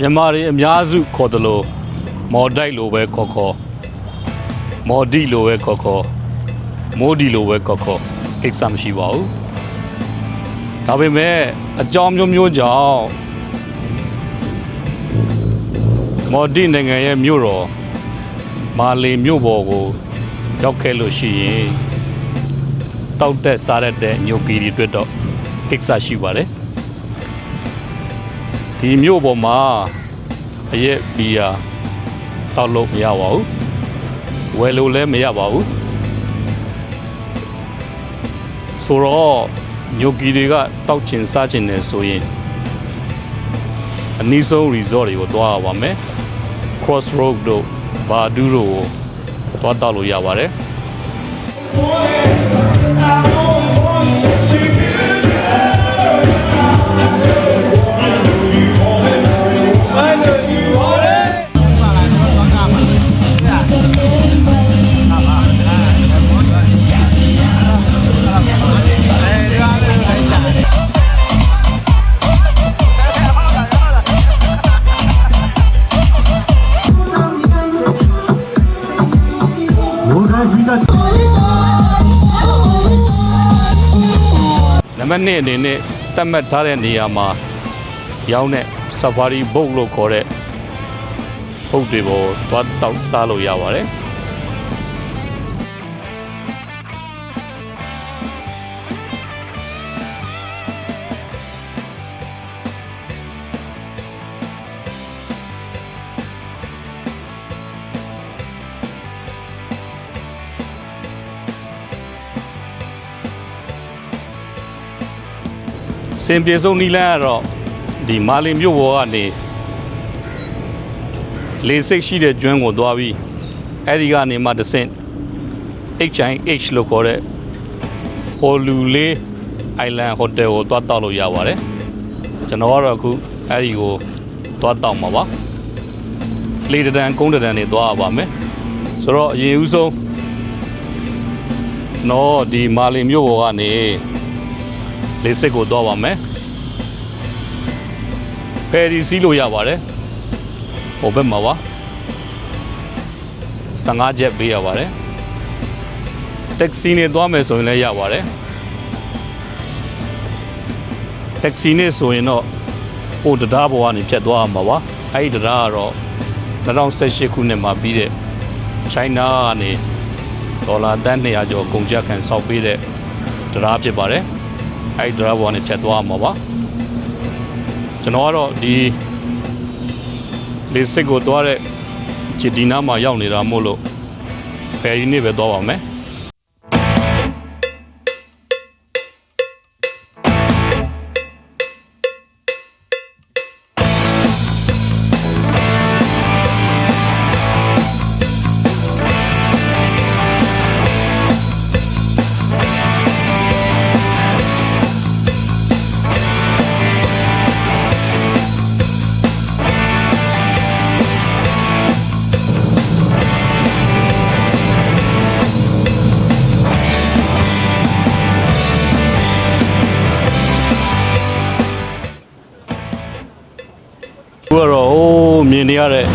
မြန်မာတွေအများစုခေါ်တယ်လို့မော်တိုက်လိုပဲခေါ်ခေါ်မော်ဒီလိုပဲခေါ်ခေါ်မိုးဒီလိုပဲခေါ်ခေါ်ကိစ္စမရှိပါဘူးဒါပေမဲ့အကြောင်းမျိုးမျိုးကြောင့်မော်ဒီနိုင်ငံရဲ့မြို့တော်မာလီမြို့ပေါ်ကိုရောက်ခဲ့လို့ရှိရင်တောက်တက်စားရတဲ့ညိုကီတွေအတွက်တော့ကိစ္စရှိပါတယ် ဒီမြို့ပေါ်မှာအရက်ဘီယာတောက်လို့မရပါဘူးဝယ်လို့လည်းမရပါဘူးဆိုတော့ညိုကီတွေကတောက်ချင်စားချင်တယ်ဆိုရင်အနည်းဆုံး resort တွေကိုသွားရပါမယ် crossroad တို့ဘာဒူးတို့ကိုသွားတောက်လို့ရပါတယ် နံပါတ်1အနေနဲ့တတ်မှတ်ထားတဲ့နေရာမှာရောင်းတဲ့ safari boat လို့ခေါ်တဲ့ boat တွေပေါ်သွားတောက်စားလို့ရပါတယ် စင်ပြေဆုံးနီလန်းကတော့ဒီမာလင်မြို့ပေါ်ကနေလေစိတ်ရှိတဲ့ကျွန်းကိုသွားပြီးအဲ့ဒီကနေမှတစ်ဆင့် HIH လို့ခေါ်တဲ့ဟိုလူလေးအိုင်လန်ဟိုတယ်ကိုသွားတောက်လို့ရပါတယ်ကျွန်တော်ကတော့အခုအဲ့ဒီကိုသွားတောက်မှာပါလေတံတန်ကုန်းတံတန်တွေသွားရပါမယ်ဆိုတော့အရင်ဦးဆုံးကျွန်တော်ဒီမာလင်မြို့ပေါ်ကနေ လေးစစ်ကိုတော့ပါမယ်ဖယ်ရီစီးလို့ရပါတယ်ဟိုဘက်မှာပါ15ချက်ပေးရပါတယ်တက်ဆီနဲ့သွားမယ်ဆိုရင်လည်းရပါတယ်တက်ဆီနဲ့ဆိုရင်တော့ဟိုတရားပေါ်ကနေဖြတ်သွားရမှာပါအဲ့ဒီတရားကတော့2018ခုနှစ်မှာပြီးတဲ့ China ကနေဒေါ်လာတန်း200ကျော်ကုန်ကျခံစောက်ပေးတဲ့တရားဖြစ်ပါတယ် အဲ့ဒီဒရဘောနဲ့ဖြတ်သွားမှာပါကျွန်တော်ကတော့ဒီလေစစ်ကိုသွားတဲ့ဂျီဒီနာမှာရောက်နေတာမို့လို့ဖယ်ရီနေပဲသွားပါမယ် နေရတဲ့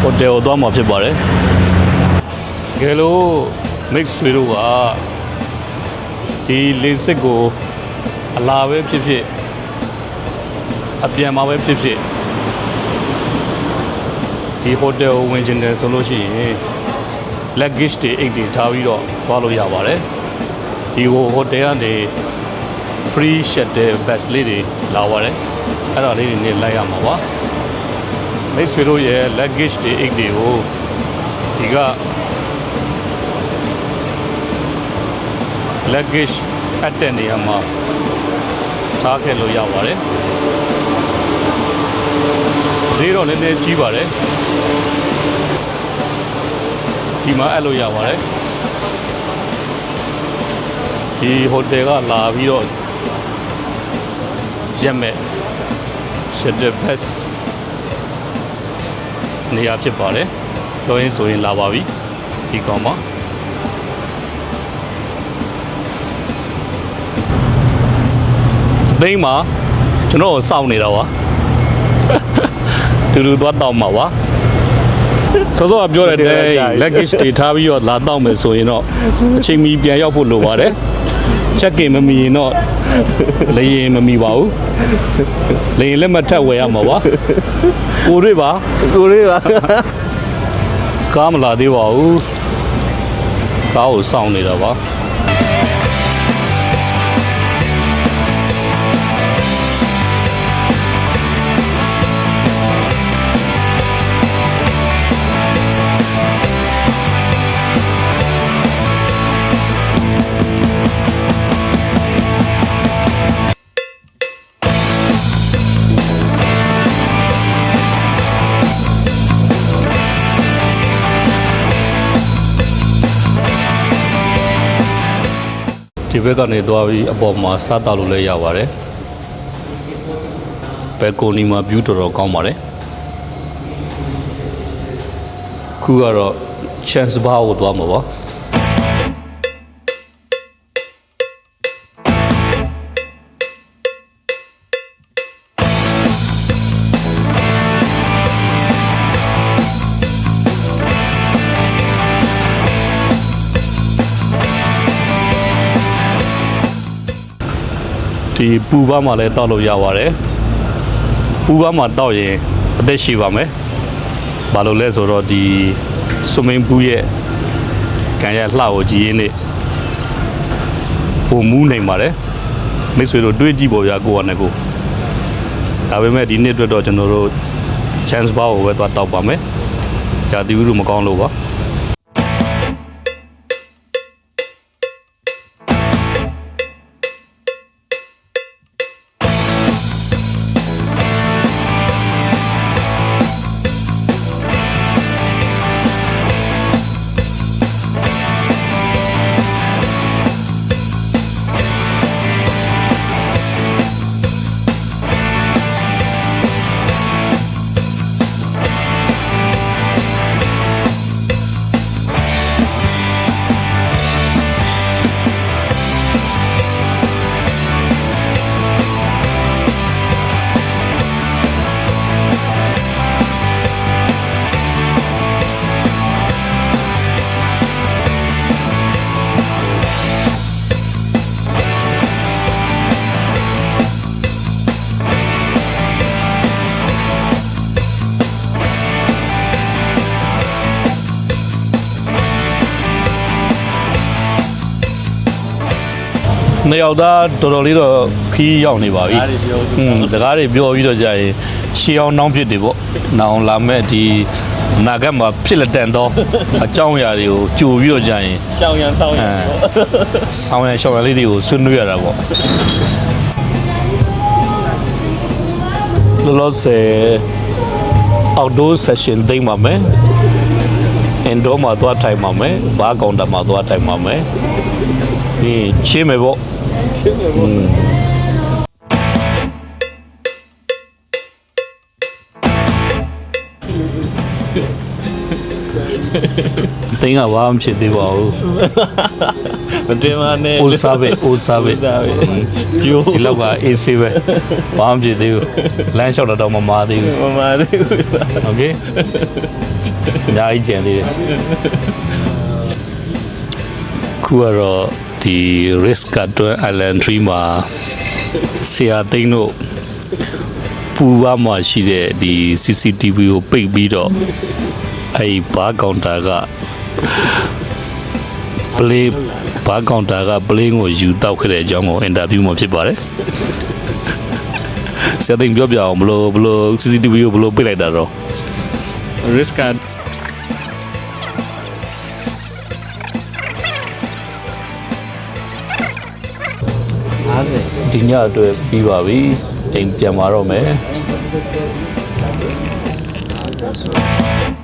ဟိုတယ်ကိုသွားမှာဖြစ်ပါတယ်တကယ်လို့မိတ်ဆွေတို့ကဒီလေစစ်ကိုအလာပဲဖြစ်ဖြစ်အပြန်มาပဲဖြစ်ဖြစ်ဒီဟိုတယ်ကိုဝင်ချင်တယ်ဆိုလို့ရှိရင် luggage တွေအိတ်တွေထားပြီးတော့သွားလို့ရပါတယ်ဒီဟိုဟိုတယ်ကနေ free shuttle bus လေးတွေလာပါတယ်အဲ့ဒါလေးတွေနဲ့လိုက်ရမှာပါ မိတ်ဆွေတို့ရဲ့ luggage တွေအိတ်တွေကိုဒီက luggage အပ်တဲ့နေရာမှာထားခဲ့လို့ရပါတယ်ဈေးတော့နည်းနည်းကြီးပါတယ်ဒီမှာအဲ့လိုရပါတယ်ဒီဟိုတယ်ကလာပြီးတော့ရက်မဲ့ shit the best နေရာဖြစ်ပါတယ်ပြောရင်ဆိုရင်လာပါပြီဒီကောင်မှာအသိမ်းမှာကျွန်တော်ကိုစောင့်နေတာပါတူတူသွားတောက်မှာပါစောစောကပြောတဲ့တဲ့ luggage တွေထားပြီးတော့လာတောက်မယ်ဆိုရင်တော့အချိန်မီပြန်ရောက်ဖို့လိုပါတယ် check in မမီရင်တော့လေရင်မမီပါဘူးလေရင်လက်မထက်ဝယ်ရမှာပါကိုတွေ့ပါကိုလေးပါကားမလာသေးပါဘူးကားကိုစောင့်နေတာပါ ဒီဘက်ကနေသွားပြီးအပေါ်မှာစားတောက်လို့လည်းရပါတယ်ဘက်ကိုနီမှာ view တော်တော်ကောင်းပါတယ်ခုကတော့ chance bar ကိုသွားမှာပါ ဒီပူပါမှလည်းတောက်လို့ရပါတယ်ပူပါမှတောက်ရင်အသက်ရှိပါမယ်ဘာလို့လဲဆိုတော့ဒီဆွမင်းပူရဲ့ကံရလှကိုကြည်ရင်းနဲ့ပုံမူးနိုင်ပါတယ်မိတ်ဆွေတို့တွေးကြည့်ပေါ်ရကိုကနဲ့ကိုဒါပေမဲ့ဒီနေ့အတွက်တော့ကျွန်တော်တို့ chance bar ကိုပဲသွားတောက်ပါမယ်ကြာတီဦးတို့မကောင်းလို့ပါ နှစ်ယောက်သားတော်တော်လေးတော့ခီးရောက်နေပါပြီအားတွေပြော။อืมစကားတွေပြောပြီးတော့ကြာရင်ရှေးအောင်နှောင်းဖြစ်တယ်ပေါ့။နောင်လာမဲ့ဒီအနာဂတ်မှာဖြစ်လက်တန်သောအကြောင်းအရာတွေကိုကြိုပြီးတော့ကြာရင်ရှောင်းရန်ဆောင်းရန်အဲဆောင်းရံရှောင်းရံလေးတွေကိုဆွနွေးရတာပေါ့။လောလောဆယ် outdoor session သိမ်းပါမယ်။ indoor မှာသွားထိုင်ပါမယ်။ဘားကောင်တာမှာသွားထိုင်ပါမယ်။ဒီချင်းမယ်ပေါ့ ရှင်းရပေါ့ ။သိန်းကဘာမှဖြစ်သေးပါဘူး မတင်ပါနဲ့ ။အိုးစားပဲအိုးစားပဲ စားပဲကျိုး ဒီလောက်ကအေးဆေးပဲဘာမှဖြစ်သေးဘူးလမ်းလျှောက်တော့တော့မမာသေးဘူး မမသေးဘူး โอเคအများကြီးကြံသေးတယ်ခုကတော့ ဒီ risk twin island 3မှာဆရာသိန်းတို့ပူပါမှရှိတဲ့ဒီ CCTV ကိုပိတ်ပြီးတော့အဲ့ဘာကောင်တာက play ဘာကောင်တာက play ကိုယူတောက်ခဲ့တဲ့အကြောင်းကိုအင်တာဗျူးမှာဖြစ်ပါတယ်ဆရာသိန်းပြောပြအောင်ဘလို့ဘလို့ CCTV ကိုဘလို့ပိတ်လိုက်တာတော့ risk က ဒီညအတွက်ပြီးပါပြီအိမ်ပြန်มาတော့မယ်50ဆို